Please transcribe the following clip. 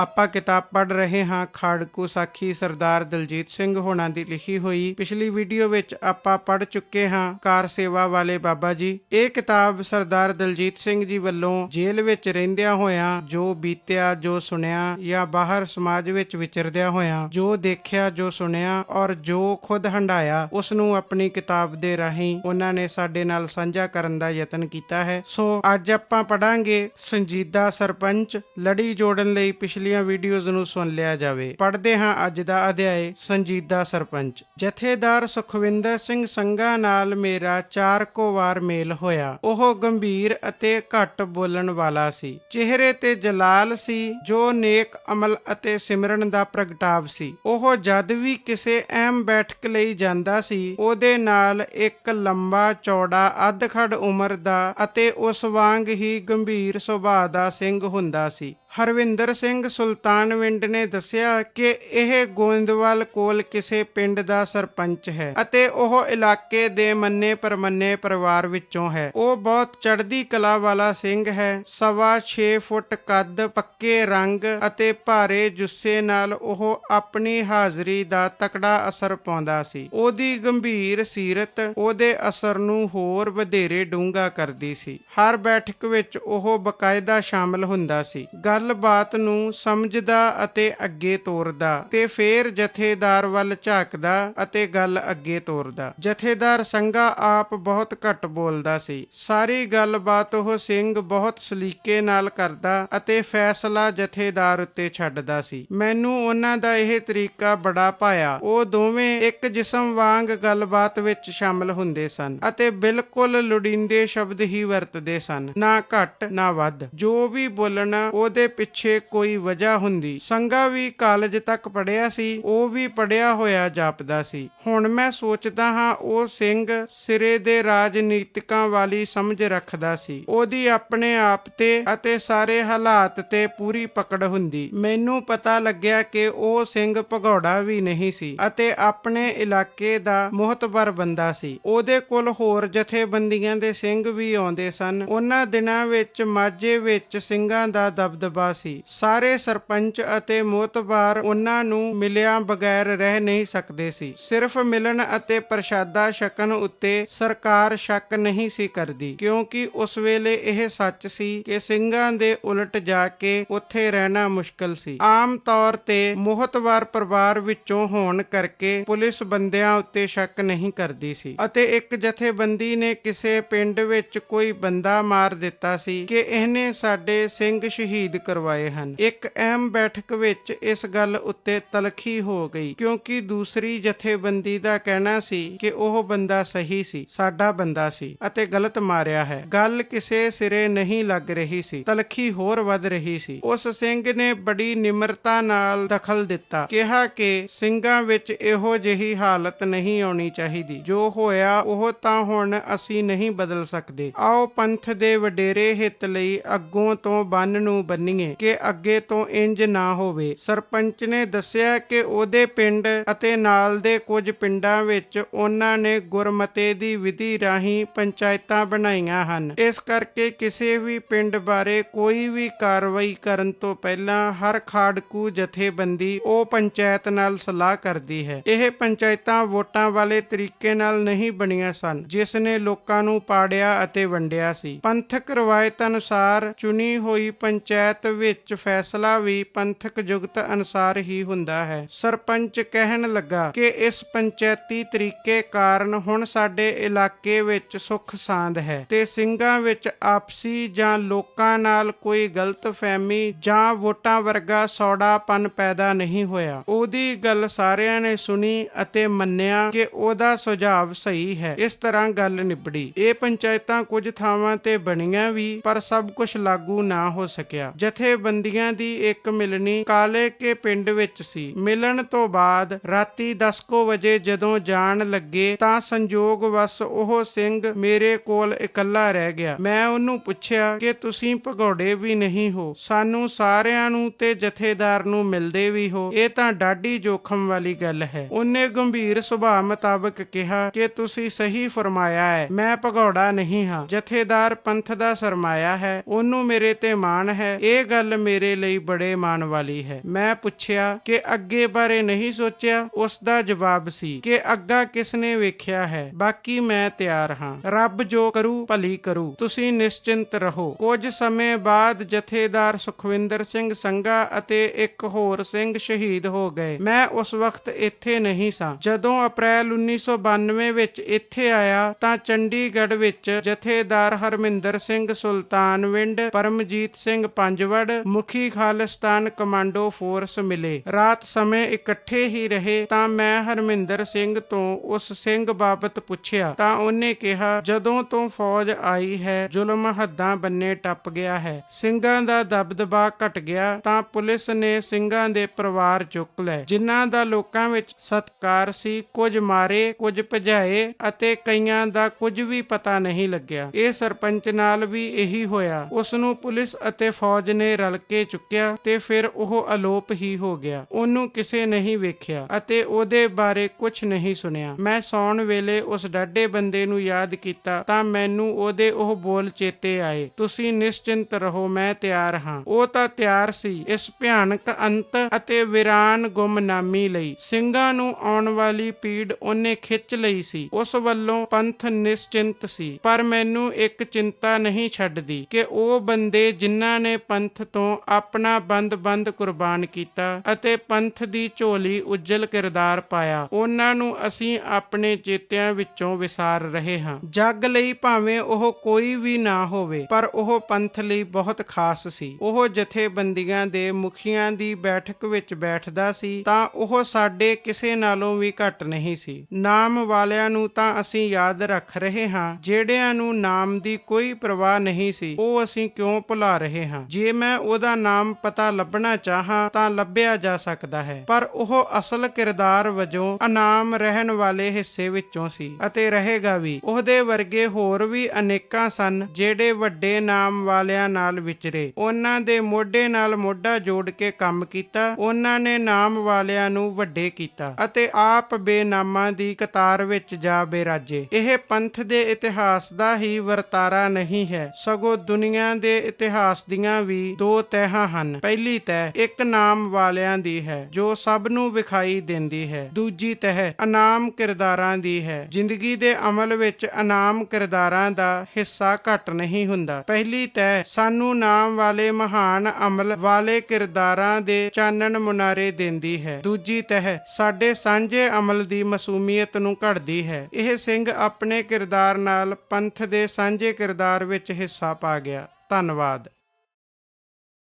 ਆਪਾਂ ਕਿਤਾਬ ਪੜ੍ਹ ਰਹੇ ਹਾਂ ਖਾੜਕੂ ਸਾਖੀ ਸਰਦਾਰ ਦਲਜੀਤ ਸਿੰਘ ਹੋਣਾ ਦੀ ਲਿਖੀ ਹੋਈ। ਪਿਛਲੀ ਵੀਡੀਓ ਵਿੱਚ ਆਪਾਂ ਪੜ੍ਹ ਚੁੱਕੇ ਹਾਂ ਕਾਰ ਸੇਵਾ ਵਾਲੇ ਬਾਬਾ ਜੀ। ਇਹ ਕਿਤਾਬ ਸਰਦਾਰ ਦਲਜੀਤ ਸਿੰਘ ਜੀ ਵੱਲੋਂ ਜੇਲ੍ਹ ਵਿੱਚ ਰਹਿੰਦਿਆਂ ਹੋਇਆਂ, ਜੋ ਬੀਤਿਆ, ਜੋ ਸੁਣਿਆ ਜਾਂ ਬਾਹਰ ਸਮਾਜ ਵਿੱਚ ਵਿਚਰਦਿਆਂ ਹੋਇਆਂ, ਜੋ ਦੇਖਿਆ, ਜੋ ਸੁਣਿਆ ਔਰ ਜੋ ਖੁਦ ਹੰਡਾਇਆ ਉਸ ਨੂੰ ਆਪਣੀ ਕਿਤਾਬ ਦੇ ਰਾਹੀਂ ਉਹਨਾਂ ਨੇ ਸਾਡੇ ਨਾਲ ਸਾਂਝਾ ਕਰਨ ਦਾ ਯਤਨ ਕੀਤਾ ਹੈ। ਸੋ ਅੱਜ ਆਪਾਂ ਪੜਾਂਗੇ ਸੰਜੀਦਾ ਸਰਪੰਚ ਲੜੀ ਜੋੜਨ ਲਈ ਪਿਛਲੀ ਪਿਛਲੀਆਂ ਵੀਡੀਓਜ਼ ਨੂੰ ਸੁਣ ਲਿਆ ਜਾਵੇ। ਪੜ੍ਹਦੇ ਹਾਂ ਅੱਜ ਦਾ ਅਧਿਆਏ ਸੰਜੀਦਾ ਸਰਪੰਚ। ਜਥੇਦਾਰ ਸੁਖਵਿੰਦਰ ਸਿੰਘ ਸੰਘਾ ਨਾਲ ਮੇਰਾ ਚਾਰ ਕੋ ਵਾਰ ਮੇਲ ਹੋਇਆ। ਉਹ ਗੰਭੀਰ ਅਤੇ ਘੱਟ ਬੋਲਣ ਵਾਲਾ ਸੀ। ਚਿਹਰੇ ਤੇ ਜਲਾਲ ਸੀ, ਜੋ ਨੇਕ ਅਮਲ ਅਤੇ ਸਿਮਰਨ ਦਾ ਪ੍ਰਗਟਾਵ ਸੀ। ਉਹ ਜਦ ਵੀ ਕਿਸੇ ਅਹਿਮ ਬੈਠਕ ਲਈ ਜਾਂਦਾ ਸੀ, ਉਹਦੇ ਨਾਲ ਇੱਕ ਲੰਬਾ ਚੌੜਾ ਅੱਧ-ਖੜ ਉਮਰ ਦਾ ਅਤੇ ਉਸ ਵਾਂਗ ਹੀ ਗੰਭੀਰ ਸੁਭਾਅ ਦਾ ਸਿੰਘ ਹੁੰਦਾ ਸੀ। ਹਰਵਿੰਦਰ ਸਿੰਘ ਸੁਲਤਾਨਵਿੰਡ ਨੇ ਦੱਸਿਆ ਕਿ ਇਹ ਗੋਇੰਦਵਾਲ ਕੋਲ ਕਿਸੇ ਪਿੰਡ ਦਾ ਸਰਪੰਚ ਹੈ ਅਤੇ ਉਹ ਇਲਾਕੇ ਦੇ ਮੰਨੇ ਪਰਮੰਨੇ ਪਰਿਵਾਰ ਵਿੱਚੋਂ ਹੈ। ਉਹ ਬਹੁਤ ਚੜ੍ਹਦੀ ਕਲਾ ਵਾਲਾ ਸਿੰਘ ਹੈ। ਸਵਾ 6 ਫੁੱਟ ਕੱਦ, ਪੱਕੇ ਰੰਗ ਅਤੇ ਭਾਰੇ ਜੁੱਸੇ ਨਾਲ ਉਹ ਆਪਣੀ ਹਾਜ਼ਰੀ ਦਾ ਤਕੜਾ ਅਸਰ ਪਾਉਂਦਾ ਸੀ। ਉਹਦੀ ਗੰਭੀਰ ਸੀਰਤ ਉਹਦੇ ਅਸਰ ਨੂੰ ਹੋਰ ਵਧੇਰੇ ਡੂੰਘਾ ਕਰਦੀ ਸੀ। ਹਰ ਬੈਠਕ ਵਿੱਚ ਉਹ ਬਕਾਇਦਾ ਸ਼ਾਮਲ ਹੁੰਦਾ ਸੀ। ਗੱਲ ਗੱਲਬਾਤ ਨੂੰ ਸਮਝਦਾ ਅਤੇ ਅੱਗੇ ਤੋਰਦਾ ਤੇ ਫੇਰ ਜਥੇਦਾਰ ਵੱਲ ਝਾਕਦਾ ਅਤੇ ਗੱਲ ਅੱਗੇ ਤੋਰਦਾ। ਜਥੇਦਾਰ ਸੰਗਾ ਆਪ ਬਹੁਤ ਘੱਟ ਬੋਲਦਾ ਸੀ। ਸਾਰੀ ਗੱਲਬਾਤ ਉਹ ਸਿੰਘ ਬਹੁਤ ਸਲੀਕੇ ਨਾਲ ਕਰਦਾ ਅਤੇ ਫੈਸਲਾ ਜਥੇਦਾਰ ਉੱਤੇ ਛੱਡਦਾ ਸੀ। ਮੈਨੂੰ ਉਹਨਾਂ ਦਾ ਇਹ ਤਰੀਕਾ ਬੜਾ ਪਾਇਆ ਉਹ ਦੋਵੇਂ ਇੱਕ ਜਿਸਮ ਵਾਂਗ ਗੱਲਬਾਤ ਵਿੱਚ ਸ਼ਾਮਲ ਹੁੰਦੇ ਸਨ ਅਤੇ ਬਿਲਕੁਲ ਲੋੜੀਂਦੇ ਸ਼ਬਦ ਹੀ ਵਰਤਦੇ ਸਨ। ਨਾ ਘੱਟ, ਨਾ ਵੱਧ। ਜੋ ਵੀ ਬੋਲਣਾ ਉਹਦੇ ਪਿੱਛੇ ਕੋਈ ਵਜ੍ਹਾ ਹੁੰਦੀ। ਸੰਗਾ ਵੀ ਕਾਲਜ ਤੱਕ ਪੜਿਆ ਸੀ, ਉਹ ਵੀ ਪੜਿਆ ਹੋਇਆ ਜਾਪਦਾ ਸੀ। ਹੁਣ ਮੈਂ ਸੋਚਦਾ ਹਾਂ, ਉਹ ਸਿੰਘ ਸਿਰੇ ਦੇ ਰਾਜਨੀਤਿਕਾਂ ਵਾਲੀ ਸਮਝ ਰੱਖਦਾ ਸੀ। ਉਹਦੀ ਆਪਣੇ ਆਪ ਤੇ ਅਤੇ ਸਾਰੇ ਹਾਲਾਤ ਤੇ ਪੂਰੀ ਪਕੜ ਹੁੰਦੀ। ਮੈਨੂੰ ਪਤਾ ਲੱਗਿਆ ਕਿ ਉਹ ਸਿੰਘ ਭਗੌੜਾ ਵੀ ਨਹੀਂ ਸੀ ਅਤੇ ਆਪਣੇ ਇਲਾਕੇ ਦਾ ਮੁਹਤਬਰ ਬੰਦਾ ਸੀ। ਉਹਦੇ ਕੋਲ ਹੋਰ ਜਥੇਬੰਦੀਆਂ ਦੇ ਸਿੰਘ ਵੀ ਆਉਂਦੇ ਸਨ। ਉਹਨਾਂ ਦਿਨਾਂ ਵਿੱਚ, ਮਾਝੇ ਵਿੱਚ ਸਿੰਘਾਂ ਦਾ ਦਬਦਬਾ ਸੀ। ਸਾਰੇ ਸਰਪੰਚ ਅਤੇ ਮੋਤਬਾਰ ਉਹਨਾਂ ਨੂੰ ਮਿਲਿਆ ਬਗੈਰ ਰਹਿ ਨਹੀਂ ਸਕਦੇ ਸੀ। ਸਿਰਫ ਮਿਲਣ ਅਤੇ ਪ੍ਰਸ਼ਾਦਾ ਛਕਣ ਉੱਤੇ ਸਰਕਾਰ ਸ਼ੱਕ ਨਹੀਂ ਸੀ ਕਰਦੀ, ਕਿਉਂਕਿ ਉਸ ਵੇਲੇ ਇਹ ਸੱਚ ਸੀ ਕਿ ਸਿੰਘਾਂ ਦੇ ਉਲਟ ਜਾ ਕੇ ਉੱਥੇ ਰਹਿਣਾ ਮੁਸ਼ਕਲ ਸੀ। ਆਮ ਤੌਰ ਤੇ ਮੋਹਤਵਾਰ ਪਰਿਵਾਰ ਵਿੱਚੋਂ ਹੋਣ ਕਰਕੇ ਪੁਲਿਸ ਬੰਦਿਆਂ ਉੱਤੇ ਸ਼ੱਕ ਨਹੀਂ ਕਰਦੀ ਸੀ ਅਤੇ ਇੱਕ ਜਥੇਬੰਦੀ ਨੇ ਕਿਸੇ ਪਿੰਡ ਵਿੱਚ ਕੋਈ ਬੰਦਾ ਮਾਰ ਦਿੱਤਾ ਸੀ ਕਿ ਇਹਨੇ ਸਾਡੇ ਸਿੰਘ ਸ਼ਹੀਦ ਕਰਵਾਏ ਹਨ। ਇੱਕ ਅਹਿਮ ਬੈਠਕ ਵਿੱਚ ਇਸ ਗੱਲ ਉੱਤੇ ਤਲਖੀ ਹੋ ਗਈ ਕਿਉਂਕਿ ਦੂਸਰੀ ਜਥੇਬੰਦੀ ਦਾ ਕਹਿਣਾ ਸੀ ਕਿ ਉਹ ਬੰਦਾ ਸਹੀ ਸੀ, ਸਾਡਾ ਬੰਦਾ ਸੀ ਅਤੇ ਗਲਤ ਮਾਰਿਆ ਹੈ। ਗੱਲ ਕਿਸੇ ਸਿਰੇ ਨਹੀਂ ਲੱਗ ਰਹੀ ਸੀ, ਤਲਖੀ ਹੋਰ ਵੱਧ ਰਹੀ ਸੀ। ਉਸ ਸਿੰਘ ਨੇ ਬੜੀ ਨਿਮਰਤਾ ਨਾਲ ਦਖਲ ਦਿੱਤਾ, ਕਿਹਾ ਕਿ ਸਿੰਘਾਂ ਵਿੱਚ ਇਹੋ ਜਿਹੀ ਹਾਲਤ ਨਹੀਂ ਆਉਣੀ ਚਾਹੀਦੀ। ਜੋ ਹੋਇਆ, ਉਹ ਤਾਂ ਹੁਣ ਅਸੀਂ ਨਹੀਂ ਬਦਲ ਸਕਦੇ। ਆਓ ਪੰਥ ਦੇ ਵਡੇਰੇ ਹਿੱਤ ਲਈ ਅੱਗੋਂ ਤੋਂ ਬੰਨ ਨੂੰ ਬੰਨੀ ਬੰਨੀਏ ਕਿ ਅੱਗੇ ਤੋਂ ਇੰਜ ਨਾ ਹੋਵੇ। ਸਰਪੰਚ ਨੇ ਦੱਸਿਆ ਕਿ ਉਹਦੇ ਪਿੰਡ ਅਤੇ ਨਾਲ ਦੇ ਕੁਝ ਪਿੰਡਾਂ ਵਿੱਚ ਉਹਨਾਂ ਨੇ ਗੁਰਮਤੇ ਦੀ ਵਿਧੀ ਰਾਹੀਂ ਪੰਚਾਇਤਾਂ ਬਣਾਈਆਂ ਹਨ। ਇਸ ਕਰਕੇ ਕਿਸੇ ਵੀ ਪਿੰਡ ਬਾਰੇ ਕੋਈ ਵੀ ਕਾਰਵਾਈ ਕਰਨ ਤੋਂ ਪਹਿਲਾਂ ਹਰ ਖਾੜਕੂ ਜਥੇਬੰਦੀ ਉਹ ਪੰਚਾਇਤ ਨਾਲ ਸਲਾਹ ਕਰਦੀ ਹੈ। ਇਹ ਪੰਚਾਇਤਾਂ ਵੋਟਾਂ ਵਾਲੇ ਤਰੀਕੇ ਨਾਲ ਨਹੀਂ ਬਣੀਆਂ ਸਨ, ਜਿਸ ਨੇ ਲੋਕਾਂ ਨੂੰ ਪਾੜਿਆ ਅਤੇ ਵੰਡਿਆ ਸੀ। ਪੰਥਕ ਰਵਾਇਤ ਅਨੁਸਾਰ ਚੁਣੀ ਹੋਈ ਪੰਚਾਇਤ ਵਿੱਚ ਫੈਸਲਾ ਵੀ ਪੰਥਕ ਜੁਗਤ ਅਨੁਸਾਰ ਹੀ ਹੁੰਦਾ ਹੈ। ਸਰਪੰਚ ਕਹਿਣ ਲੱਗਾ ਕਿ ਇਸ ਪੰਚਾਇਤੀ ਤਰੀਕੇ ਕਾਰਨ ਹੁਣ ਸਾਡੇ ਇਲਾਕੇ ਵਿੱਚ ਸੁੱਖ ਸਾਂਦ ਹੈ ਤੇ ਸਿੰਘਾਂ ਵਿੱਚ ਆਪਸੀ ਜਾਂ ਲੋਕਾਂ ਨਾਲ ਕੋਈ ਗਲਤਫਹਿਮੀ ਜਾਂ ਵੋਟਾਂ ਵਰਗਾ ਸੌੜਾਪਨ ਪੈਦਾ ਨਹੀਂ ਹੋਇਆ। ਉਹਦੀ ਗੱਲ ਸਾਰਿਆਂ ਨੇ ਸੁਣੀ ਅਤੇ ਮੰਨਿਆ ਕਿ ਉਹਦਾ ਸੁਝਾਅ ਸਹੀ ਹੈ। ਇਸ ਤਰ੍ਹਾਂ ਗੱਲ ਨਿਬੜੀ। ਇਹ ਪੰਚਾਇਤਾਂ ਕੁਝ ਥਾਵਾਂ ਤੇ ਬਣੀਆਂ ਵੀ, ਪਰ ਸਭ ਕੁਝ ਲਾਗੂ ਨਾ ਹੋ ਸਕਿਆ। ਜਥੇ ਜਥੇਬੰਦੀਆਂ ਦੀ ਇੱਕ ਮਿਲਣੀ ਕਾਲੇ ਕੇ ਪਿੰਡ ਵਿੱਚ ਸੀ। ਮਿਲਣ ਤੋਂ ਬਾਅਦ ਰਾਤੀ 10 ਵਜੇ ਜਦੋਂ ਜਾਣ ਲੱਗੇ ਤਾਂ ਸੰਜੋਗ ਵਸ ਉਹ ਸਿੰਘ ਮੇਰੇ ਕੋਲ ਇਕੱਲਾ ਰਹਿ ਗਿਆ। ਮੈਂ ਉਹਨੂੰ ਪੁੱਛਿਆ ਕਿ ਤੁਸੀਂ ਭਗੌੜੇ ਵੀ ਨਹੀਂ ਹੋ? ਸਾਨੂੰ ਸਾਰਿਆਂ ਨੂੰ ਤੇ ਜਥੇਦਾਰ ਨੂੰ ਮਿਲਦੇ ਵੀ ਹੋ। ਇਹ ਤਾਂ ਡਾਢੀ ਜੋਖਮ ਵਾਲੀ ਗੱਲ ਹੈ। ਉਹਨੇ ਗੰਭੀਰ ਸੁਭਾਅ ਮੁਤਾਬਕ ਕਿਹਾ ਕਿ ਤੁਸੀਂ ਸਹੀ ਫਰਮਾਇਆ ਹੈ, ਮੈਂ ਭਗੌੜਾ ਨਹੀਂ ਹਾਂ। ਜਥੇਦਾਰ ਪੰਥ ਦਾ ਸਰਮਾਇਆ ਹੈ, ਉਹਨੂੰ ਮੇਰੇ ਤੇ ਮਾਣ ਹੈ। ਇਹ ਗੱਲ ਮੇਰੇ ਲਈ ਬੜੇ ਮਾਣ ਵਾਲੀ ਹੈ। ਮੈਂ ਪੁੱਛਿਆ ਕਿ ਅੱਗੇ ਬਾਰੇ ਨਹੀਂ ਸੋਚਿਆ, ਉਸ ਦਾ ਜਵਾਬ ਸੀ ਕਿ ਅੱਗਾ ਕਿਸ ਨੇ ਵੇਖਿਆ ਹੈ। ਬਾਕੀ ਮੈਂ ਤਿਆਰ ਹਾਂ। ਰੱਬ ਜੋ ਕਰੂ, ਭਲੀ ਕਰੂ। ਤੁਸੀਂ ਨਿਸ਼ਚਿੰਤ ਰਹੋ। ਕੁਝ ਸਮੇਂ ਬਾਅਦ ਜਥੇਦਾਰ ਸੁਖਵਿੰਦਰ ਸਿੰਘ ਸੰਘਾ ਅਤੇ ਇੱਕ ਹੋਰ ਸਿੰਘ ਸ਼ਹੀਦ ਹੋ ਗਏ। ਮੈਂ ਉਸ ਵਕਤ ਇੱਥੇ ਨਹੀਂ ਸਾਂ। ਜਦੋਂ ਅਪ੍ਰੈਲ 1992 ਵਿੱਚ ਇੱਥੇ ਆਇਆ, ਤਾਂ ਚੰਡੀਗੜ੍ਹ ਵਿੱਚ ਜਥੇਦਾਰ ਹਰਮਿੰਦਰ ਸਿੰਘ ਸੁਲਤਾਨਵਿੰਡ ਪਰਮਜੀਤ ਸਿੰਘ ਪੰਜ ਪੰਜਵੜ ਮੁਖੀ ਖਾਲਿਸਤਾਨ ਕਮਾਂਡੋ ਫੋਰਸ ਮਿਲੇ। ਰਾਤ ਸਮੇਂ ਇਕੱਠੇ ਹੀ ਰਹੇ ਤਾਂ ਮੈਂ ਹਰਮਿੰਦਰ ਸਿੰਘ ਤੋਂ ਉਸ ਸਿੰਘ ਬਾਬਤ ਪੁੱਛਿਆ, ਤਾਂ ਉਹਨੇ ਕਿਹਾ, ਜਦੋਂ ਤੋਂ ਫੌਜ ਆਈ ਹੈ, ਜ਼ੁਲਮ ਹੱਦਾਂ ਬੰਨੇ ਟੱਪ ਗਿਆ ਹੈ। ਸਿੰਘਾਂ ਦਾ ਦਬਦਬਾ ਘਟ ਗਿਆ ਤਾਂ ਪੁਲਿਸ ਨੇ ਸਿੰਘਾਂ ਦੇ ਪਰਿਵਾਰ ਚੁੱਕ ਲਏ। ਜਿਨ੍ਹਾਂ ਦਾ ਲੋਕਾਂ ਵਿੱਚ ਸਤਕਾਰ ਸੀ, ਕੁਝ ਮਾਰੇ, ਕੁਝ ਭਜਾਏ ਅਤੇ ਕਈਆਂ ਦਾ ਕੁਝ ਵੀ ਪਤਾ ਨਹੀਂ ਲੱਗਿਆ। ਇਹ ਸਰਪੰਚ ਨਾਲ ਵੀ ਇਹੀ ਹੋਇਆ। ਉਸ ਨੂੰ ਪੁਲਿਸ ਅਤੇ ਫੌਜ ਨੇ ਰਲ ਕੇ ਚੁੱਕਿਆ ਤੇ ਫਿਰ ਉਹ ਅਲੋਪ ਹੀ ਹੋ ਗਿਆ। ਉਹਨੂੰ ਕਿਸੇ ਨਹੀਂ ਵੇਖਿਆ ਅਤੇ ਉਹਦੇ ਬਾਰੇ ਕੁਝ ਨਹੀਂ ਸੁਣਿਆ। ਮੈਂ ਸੌਣ ਵੇਲੇ ਉਸ ਡਾਢੇ ਬੰਦੇ ਨੂੰ ਯਾਦ ਕੀਤਾ ਤਾਂ ਮੈਨੂੰ ਉਹਦੇ ਉਹ ਬੋਲ ਚੇਤੇ ਆਏ। ਤੁਸੀਂ ਨਿਸ਼ਚਿੰਤ ਰਹੋ, ਮੈਂ ਤਿਆਰ ਹਾਂ। ਉਹ ਤਾਂ ਤਿਆਰ ਸੀ ਇਸ ਭਿਆਨਕ ਅੰਤ ਅਤੇ ਵਿਰਾਨ ਗੁੰਮਨਾਮੀ ਲਈ। ਸਿੰਘਾਂ ਨੂੰ ਆਉਣ ਵਾਲੀ ਪੀੜ ਉਹਨੇ ਖਿੱਚ ਲਈ ਸੀ। ਉਸ ਵੱਲੋਂ ਪੰਥ ਨਿਸ਼ਚਿੰਤ ਸੀ। ਪਰ ਮੈਨੂੰ ਇੱਕ ਚਿੰਤਾ ਨਹੀਂ ਛੱਡਦੀ ਕਿ ਉਹ ਬੰਦੇ ਜਿਨ੍ਹਾਂ ਨੇ ਪੰਥ ਪੰਥ ਤੋਂ ਆਪਣਾ ਬੰਦ-ਬੰਦ ਕੁਰਬਾਨ ਕੀਤਾ ਅਤੇ ਪੰਥ ਦੀ ਝੋਲੀ ਉਜਲ ਕਿਰਦਾਰ ਪਾਇਆ। ਉਹਨਾਂ ਨੂੰ ਅਸੀਂ ਆਪਣੇ ਚੇਤਿਆਂ ਵਿੱਚੋਂ ਵਿਸਾਰ ਰਹੇ ਹਾਂ। ਜੱਗ ਲਈ ਭਾਵੇਂ ਉਹ ਕੋਈ ਵੀ ਨਾ ਹੋਵੇ, ਪਰ ਉਹ ਪੰਥ ਲਈ ਬਹੁਤ ਖਾਸ ਸੀ। ਉਹ ਜਥੇਬੰਦੀਆਂ ਦੇ ਮੁਖੀਆਂ ਦੀ ਬੈਠਕ ਵਿੱਚ ਬੈਠਦਾ ਸੀ ਤਾਂ ਉਹ ਸਾਡੇ ਕਿਸੇ ਨਾਲੋਂ ਵੀ ਘੱਟ ਨਹੀਂ ਸੀ। ਨਾਮ ਵਾਲਿਆਂ ਨੂੰ ਤਾਂ ਅਸੀਂ ਯਾਦ ਰੱਖ ਰਹੇ ਹਾਂ, ਜਿਹੜਿਆਂ ਨੂੰ ਨਾਮ ਦੀ ਕੋਈ ਪਰਵਾਹ ਨਹੀਂ ਸੀ, ਉਹ ਅਸੀਂ ਕਿਉਂ ਭੁਲਾ ਰਹੇ ਹਾਂ? ਜੇ ਮੈਂ ਉਹਦਾ ਨਾਮ ਪਤਾ ਲੱਭਣਾ ਚਾਹਾਂ ਤਾਂ ਲੱਭਿਆ ਜਾ ਸਕਦਾ ਹੈ। ਪਰ ਉਹ ਅਸਲ ਕਿਰਦਾਰ ਵਜੋਂ ਅਨਾਮ ਰਹਿਣ ਵਾਲੇ ਹਿੱਸੇ ਵਿੱਚੋਂ ਸੀ ਅਤੇ ਰਹੇਗਾ ਵੀ। ਉਹਦੇ ਵਰਗੇ ਹੋਰ ਵੀ ਅਨੇਕਾਂ ਸਨ ਜਿਹੜੇ ਵੱਡੇ ਨਾਮ ਵਾਲਿਆਂ ਨਾਲ ਵਿਚਰੇ। ਉਹਨਾਂ ਦੇ ਮੋਢੇ ਨਾਲ ਮੋਢਾ ਜੋੜ ਕੇ ਕੰਮ ਕੀਤਾ, ਉਹਨਾਂ ਨੇ ਨਾਮ ਵਾਲਿਆਂ ਨੂੰ ਵੱਡੇ ਕੀਤਾ ਅਤੇ ਆਪ ਬੇਨਾਮਾਂ ਦੀ ਕਤਾਰ ਵਿੱਚ ਜਾ ਬੇਰਾਜੇ। ਇਹ ਪੰਥ ਦੇ ਇਤਿਹਾਸ ਦਾ ਹੀ ਵਰਤਾਰਾ ਨਹੀਂ ਹੈ। ਸਗੋਂ ਦੁਨੀਆ ਦੇ ਇਤਿਹਾਸ ਦੀਆਂ ਵੀ ਦੋ ਤਹਿਾਂ ਹਨ। ਪਹਿਲੀ ਤਹਿ ਇੱਕ ਨਾਮ ਵਾਲਿਆਂ ਦੀ ਹੈ, ਜੋ ਸਭ ਨੂੰ ਵਿਖਾਈ ਦਿੰਦੀ ਹੈ। ਦੂਜੀ ਤਹਿ ਅਨਾਮ ਕਿਰਦਾਰਾਂ ਦੀ ਹੈ। ਜ਼ਿੰਦਗੀ ਦੇ ਅਮਲ ਵਿੱਚ ਅਨਾਮ ਕਿਰਦਾਰਾਂ ਦਾ ਹਿੱਸਾ ਘੱਟ ਨਹੀਂ ਹੁੰਦਾ। ਪਹਿਲੀ ਤਹਿ ਸਾਨੂੰ ਨਾਮ ਵਾਲੇ ਮਹਾਨ ਅਮਲ ਵਾਲੇ ਕਿਰਦਾਰਾਂ ਦੇ ਚਾਨਣ ਮੁਨਾਰੇ ਦਿੰਦੀ ਹੈ। ਦੂਜੀ ਤਹਿ ਸਾਡੇ ਸਾਂਝੇ ਅਮਲ ਦੀ ਮਸੂਮੀਅਤ ਨੂੰ ਘੜਦੀ ਹੈ। ਇਹ ਸਿੰਘ ਆਪਣੇ ਕਿਰਦਾਰ ਨਾਲ ਪੰਥ ਦੇ ਸਾਂਝੇ ਕਿਰਦਾਰ ਵਿੱਚ ਹਿੱਸਾ ਪਾ ਗਿਆ। ਧੰਨਵਾਦ।